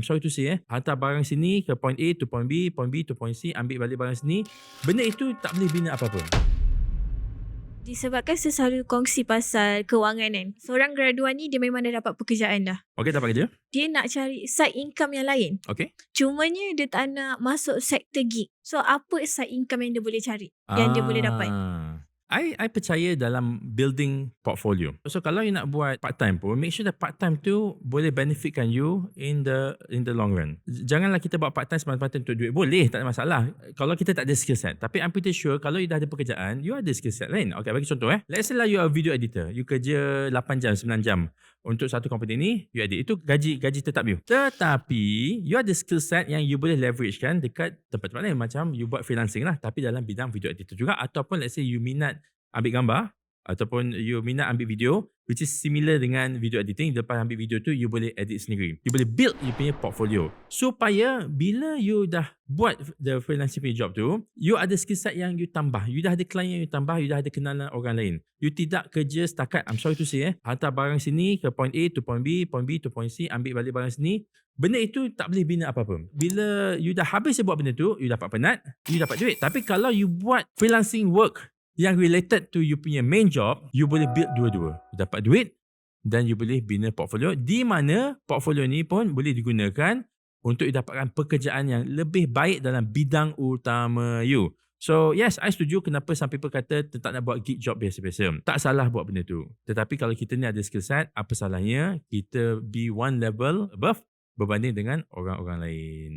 I'm sorry to say eh, hantar barang sini ke point A to point B, point B to point C, ambil balik barang sini. Benda itu tak boleh bina apa-apa. Disebabkan saya selalu kongsi pasal kewangan kan. Seorang graduan ni dia memang dah dapat pekerjaan dah. Okey, dapat kerja? Dia nak cari side income yang lain. Okey. Cumanya dia tak nak masuk sektor gig. So apa side income yang dia boleh cari? Yang dia boleh dapat? I I percaya dalam building portfolio. So kalau you nak buat part time pun make sure that part time tu boleh benefitkan you in the in the long run. Janganlah kita buat part time semata-mata untuk duit. Boleh, tak ada masalah. Kalau kita tak ada skill set. Tapi I'm pretty sure kalau you dah ada pekerjaan, you ada skill set lain. Okay, bagi contoh eh. Let's say lah you are a video editor. You kerja 8 jam, 9 jam untuk satu company ni, you edit. Itu gaji gaji tetap you. Tetapi, you ada skill set yang you boleh leverage kan dekat tempat-tempat lain. Macam you buat freelancing lah. Tapi dalam bidang video editor juga. Ataupun let's say you minat ambil gambar. Ataupun you minat ambil video. Which is similar dengan video editing. Lepas ambil video tu, you boleh edit sendiri. You boleh build you punya portfolio. Supaya bila you dah buat the freelancing punya job tu, you ada skill set yang you tambah. You dah ada client yang you tambah. You dah ada kenalan orang lain. You tidak kerja setakat, I'm sorry to say eh, hantar barang sini ke point A to point B, point B to point C, ambil balik barang sini. Benda itu tak boleh bina apa-apa. Bila you dah habis buat benda tu, you dapat penat, you dapat duit. Tapi kalau you buat freelancing work yang related to you punya main job, you boleh build dua-dua. You dapat duit dan you boleh bina portfolio di mana portfolio ni pun boleh digunakan untuk you dapatkan pekerjaan yang lebih baik dalam bidang utama you. So yes, I setuju kenapa some people kata tak nak buat gig job biasa-biasa. Tak salah buat benda tu. Tetapi kalau kita ni ada skill set, apa salahnya kita be one level above berbanding dengan orang-orang lain.